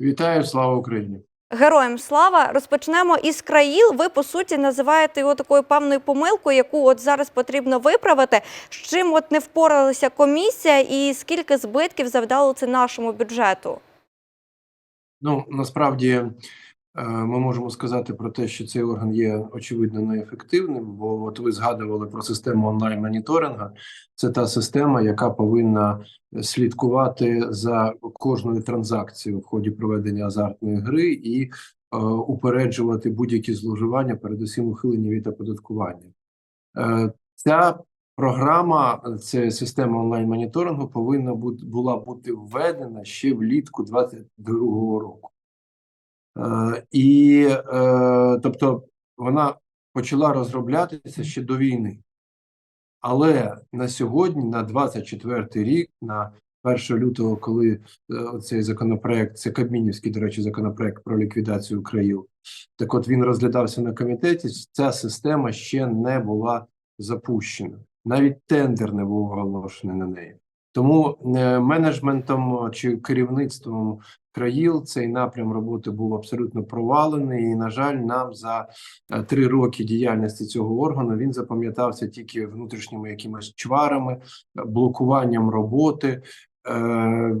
Вітаю, слава Україні! Героям слава розпочнемо із країл. Ви по суті називаєте його такою певною помилкою, яку от зараз потрібно виправити. З чим от не впоралася комісія, і скільки збитків завдало це нашому бюджету? Ну насправді ми можемо сказати про те, що цей орган є очевидно неефективним, бо от ви згадували про систему онлайн моніторингу. Це та система, яка повинна слідкувати за кожною транзакцією в ході проведення азартної гри і е, упереджувати будь-які зловживання, передусім ухилення від оподаткування. Е, Ця програма, це система онлайн моніторингу, повинна бути була бути введена ще влітку 2022 року. Е, і е, тобто вона почала розроблятися ще до війни. Але на сьогодні, на 24 рік, на 1 лютого, коли е, цей законопроект, це Кабмінівський, до речі, законопроект про ліквідацію країв, так от він розглядався на комітеті. Ця система ще не була запущена. Навіть тендер не був оголошений на неї. Тому е, менеджментом чи керівництвом країл цей напрям роботи був абсолютно провалений. І, на жаль, нам за е, три роки діяльності цього органу він запам'ятався тільки внутрішніми якимись чварами, е, блокуванням роботи. е, е,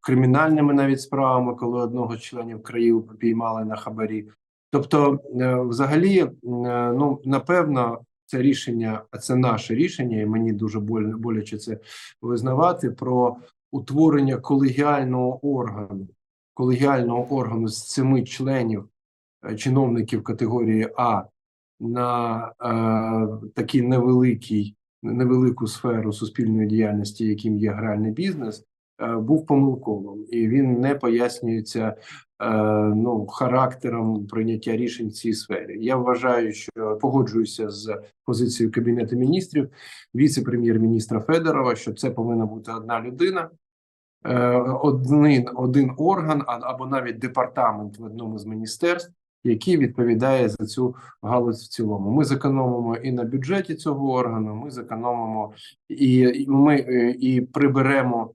Кримінальними навіть справами, коли одного з членів країв піймали на хабарі. Тобто, е, взагалі, е, ну напевно, це рішення, це наше рішення, і мені дуже боляче це визнавати про утворення колегіального органу, колегіального органу з семи членів е, чиновників категорії А на е, такий невеликий, невелику сферу суспільної діяльності, яким є гральний бізнес, е, був помилковим, і він не пояснюється ну, характером прийняття рішень в цій сфері. Я вважаю, що погоджуюся з позицією Кабінету міністрів, віце-прем'єр-міністра Федорова, що це повинна бути одна людина. е, Один, один орган або навіть департамент в одному з міністерств, який відповідає за цю галузь в цілому. Ми зекономимо і на бюджеті цього органу. Ми зекономимо і, і ми е, і приберемо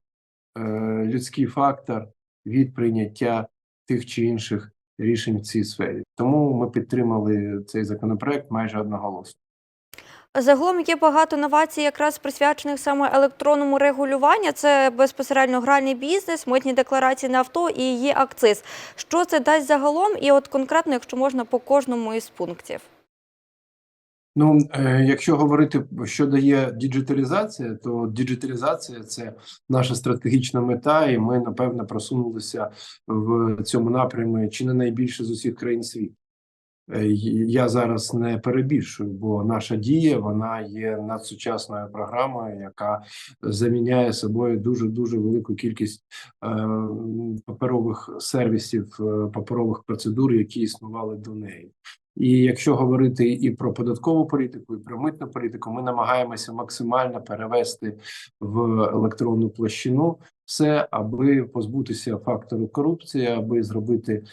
е, людський фактор від прийняття тих чи інших рішень в цій сфері. Тому ми підтримали цей законопроект майже одноголосно. Загалом є багато новацій, якраз присвячених саме електронному регулюванню. Це безпосередньо гральний бізнес, митні декларації на авто і її акциз. Що це дасть загалом? І от конкретно, якщо можна, по кожному із пунктів. Ну, е, якщо говорити, що дає діджиталізація, то діджиталізація це наша стратегічна мета, і ми напевно просунулися в цьому напрямі чи не найбільше з усіх країн світу. Е, Я зараз не перебільшую, бо наша дія вона є надсучасною програмою, яка заміняє собою дуже дуже велику кількість е, паперових сервісів, е, паперових процедур, які існували до неї. І якщо говорити і про податкову політику, і про митну політику, ми намагаємося максимально перевести в електронну площину все, аби позбутися фактору корупції, аби зробити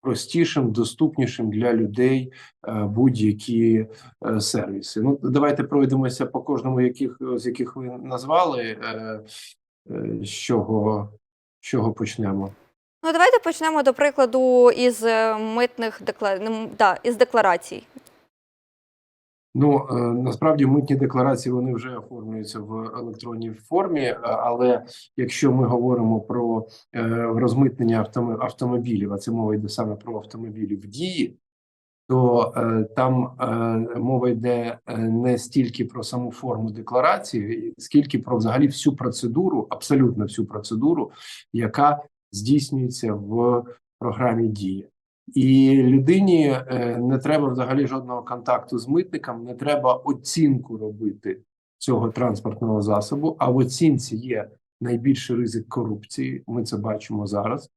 простішим, доступнішим для людей е, будь-які е, сервіси. Ну давайте пройдемося по кожному, яких з яких ви назвали. Е, з чого, з чого почнемо? Ну, давайте почнемо, до прикладу, із е, митних декла... ну, да, із декларацій. Ну е, насправді митні декларації вони вже оформлюються в електронній формі. е, Але якщо ми говоримо про розмитнення автомобілів, а це мова йде саме про автомобілі в дії, то там мова йде не стільки про саму форму декларації, скільки про взагалі всю процедуру, абсолютно всю процедуру, яка здійснюється в програмі Дія. І людині е, не треба взагалі жодного контакту з митником, не треба оцінку робити цього транспортного засобу. А в оцінці є найбільший ризик корупції. Ми це бачимо зараз.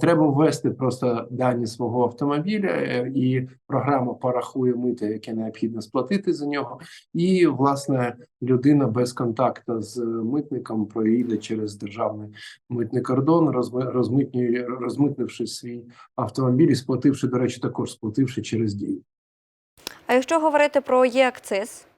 Треба ввести просто дані свого автомобіля, е, і програма порахує мито, яке необхідно сплатити за нього. І власне людина без контакту з митником проїде через державний митний кордон, розми- розмитнює, розмитнивши свій автомобіль і сплативши, до речі, також сплативши через дію. А якщо говорити про є акциз, Е,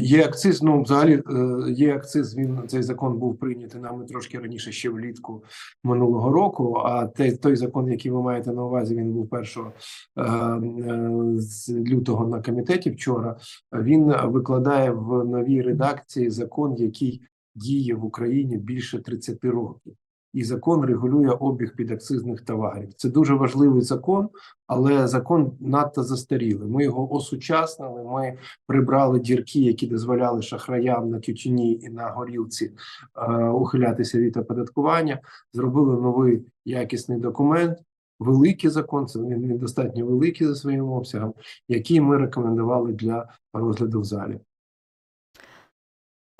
Є акциз. Ну, взагалі, е, є акциз. Він цей закон був прийнятий нами трошки раніше, ще влітку минулого року. А той, той закон, який ви маєте на увазі, він був першого е, е, з лютого на комітеті. Вчора він викладає в новій редакції закон, який діє в Україні більше 30 років. І закон регулює обіг підакцизних товарів. Це дуже важливий закон, але закон надто застарілий. Ми його осучаснили. Ми прибрали дірки, які дозволяли шахраям на тютюні і на горілці е, ухилятися від оподаткування. Зробили новий якісний документ. Великий закон, це він він достатньо великий за своїм обсягом, який ми рекомендували для розгляду в залі.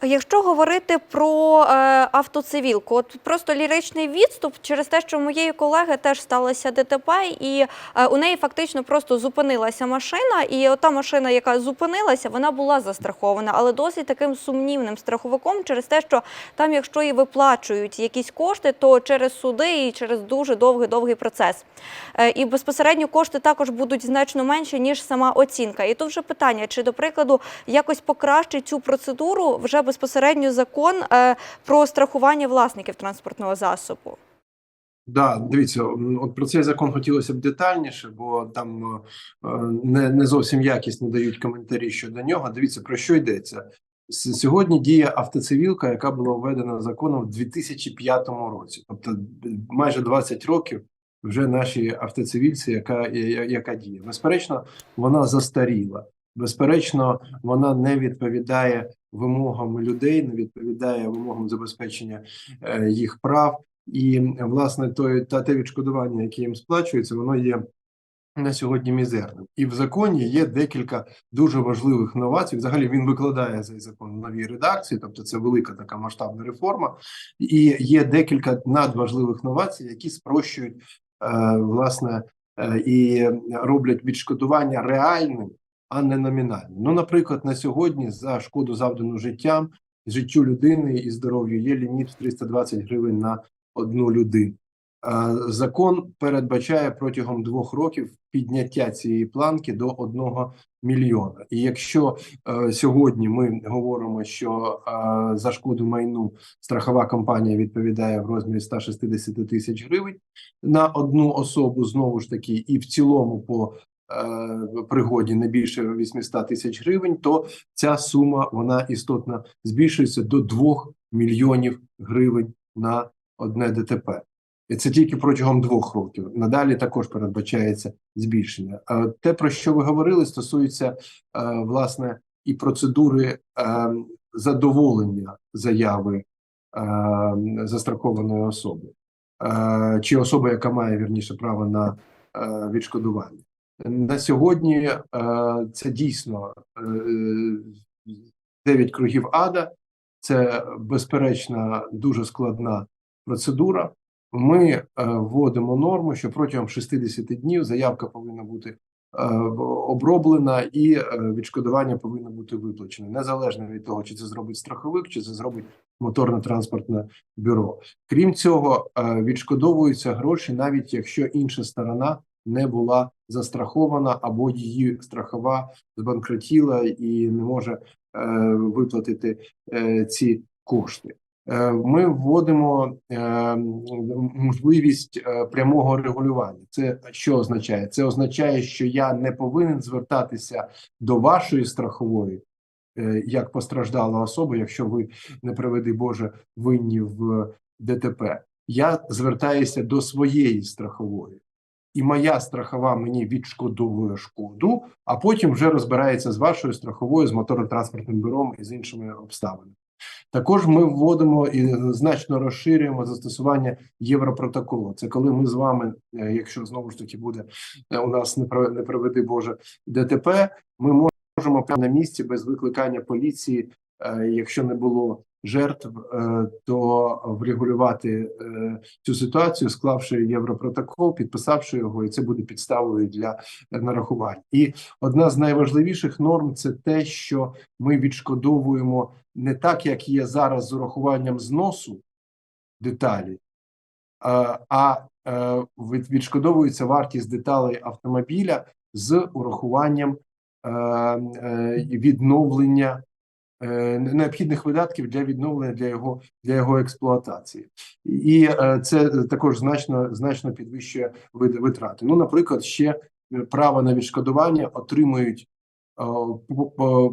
Якщо говорити про е, автоцивілку, от просто ліричний відступ через те, що у моєї колеги теж сталося ДТП, і е, у неї фактично просто зупинилася машина, і ота машина, яка зупинилася, вона була застрахована, але досить таким сумнівним страховиком через те, що там, якщо і виплачують якісь кошти, то через суди і через дуже довгий довгий процес. Е, і безпосередньо кошти також будуть значно менші ніж сама оцінка. І тут вже питання, чи до прикладу якось покращить цю процедуру вже безпосередньо закон е, про страхування власників транспортного засобу. Да, дивіться, от про цей закон хотілося б детальніше, бо там е, не, не зовсім якісно дають коментарі щодо нього. Дивіться, про що йдеться. Сьогодні діє автоцивілка, яка була введена законом в 2005 році, тобто майже 20 років вже нашій автоцивільці, яка, яка діє. Безперечно, вона застаріла. Безперечно, вона не відповідає вимогам людей, не відповідає вимогам забезпечення е, їх прав. І власне той та те відшкодування, яке їм сплачується, воно є на сьогодні мізерним. І в законі є декілька дуже важливих новацій. Взагалі він викладає цей закон в новій редакції, тобто це велика така масштабна реформа. І є декілька надважливих новацій, які спрощують е, власне е, і роблять відшкодування реальним, а не номінальним. Ну, наприклад, на сьогодні за шкоду завдану життям, життю людини і здоров'ю є ліміт в 320 гривень на одну людину. Закон передбачає протягом двох років підняття цієї планки до одного мільйона. І якщо е, сьогодні ми говоримо, що е, за шкоду майну страхова компанія відповідає в розмірі 160 тисяч гривень на одну особу, знову ж таки, і в цілому по пригоді не більше 800 тисяч гривень, то ця сума вона істотно збільшується до 2 мільйонів гривень на одне ДТП. І це тільки протягом двох років. Надалі також передбачається збільшення. Те, про що ви говорили, стосується е, власне і процедури е, задоволення заяви е, застрахованої особи, е, чи особи, яка має вірніше право на е, відшкодування. На сьогодні е, це дійсно е, 9 кругів ада. Це безперечно дуже складна процедура. Ми е, вводимо норму, що протягом 60 днів заявка повинна бути оброблена і відшкодування повинно бути виплачене, незалежно від того, чи це зробить страховик, чи це зробить моторно-транспортне бюро. Крім цього, відшкодовуються гроші, навіть якщо інша сторона не була застрахована або її страхова збанкротіла і не може е, виплатити е, ці кошти. Е, Ми вводимо е, можливість е, прямого регулювання. Це що означає? Це означає, що я не повинен звертатися до вашої страхової е, як постраждала особа, якщо ви не приведи Боже винні в ДТП. Я звертаюся до своєї страхової, і моя страхова мені відшкодовує шкоду, а потім вже розбирається з вашою страховою, з моторно-транспортним бюром і з іншими обставинами. Також ми вводимо і значно розширюємо застосування Європротоколу. Це коли ми з вами, е, якщо знову ж таки буде е, у нас не приведи Боже ДТП, ми можемо прямо на місці без викликання поліції, е, якщо не було жертв, е, то врегулювати е, цю ситуацію, склавши Європротокол, підписавши його, і це буде підставою для нарахувань. І одна з найважливіших норм це те, що ми відшкодовуємо не так, як є зараз з урахуванням зносу деталі, а, е, від- відшкодовується вартість деталей автомобіля з урахуванням відновлення необхідних видатків для відновлення для його для його експлуатації, і е, це також значно значно підвищує витрати. Ну, наприклад, ще е, право на відшкодування отримують е,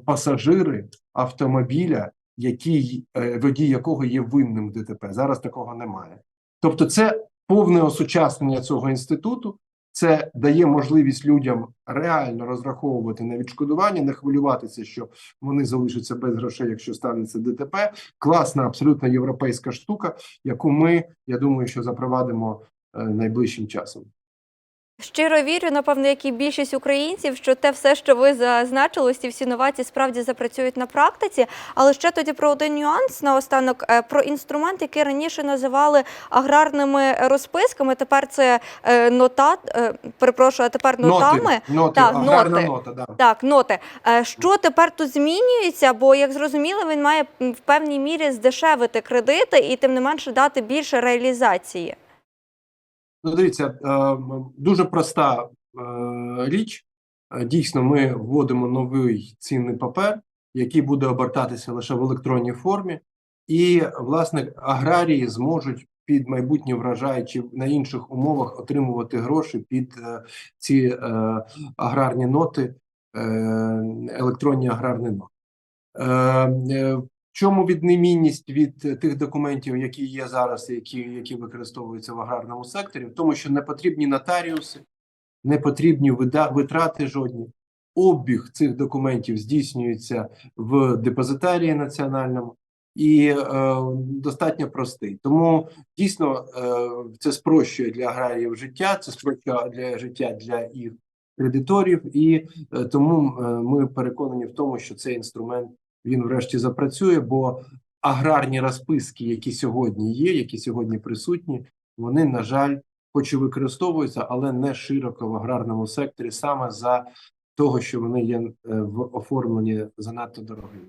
пасажири автомобіля, який е, водій якого є винним ДТП. Зараз такого немає. Тобто, це повне осучаснення цього інституту. Це дає можливість людям реально розраховувати на відшкодування, не хвилюватися, що вони залишаться без грошей, якщо станеться ДТП. Класна, абсолютно європейська штука, яку ми, я думаю, що запровадимо е, найближчим часом. Щиро вірю, напевно, як і більшість українців, що те все, що ви зазначили, ці всі новації справді запрацюють на практиці. Але ще тоді про один нюанс наостанок е, про інструмент, який раніше називали аграрними розписками. Тепер це е, нота, е, перепрошую, а тепер нотами. Ноти, Так, ноти. нота, да. Так, ноти. Що тепер тут змінюється? Бо, як зрозуміло, він має в певній мірі здешевити кредити і тим не менше дати більше реалізації. Ну, дивіться, е, дуже проста е, річ. Е, Дійсно, ми вводимо новий цінний папер, який буде обертатися лише в електронній формі, і власне аграрії зможуть під майбутній врожай чи на інших умовах отримувати гроші під ці аграрні ноти, електронні аграрні ноти. Чому відмінність від е, тих документів, які є зараз, які, які використовуються в аграрному секторі, в тому, що не потрібні нотаріуси, не потрібні витрати жодні. Обіг цих документів здійснюється в депозитарії національному і е, достатньо простий. Тому дійсно е, це спрощує для аграріїв життя, це спрощує для життя для їх кредиторів, і е, тому е, ми переконані в тому, що цей інструмент він врешті запрацює, бо аграрні розписки, які сьогодні є, які сьогодні присутні, вони, на жаль, хоч і використовуються, але не широко в аграрному секторі, саме за того, що вони є е, в оформленні занадто дорогими.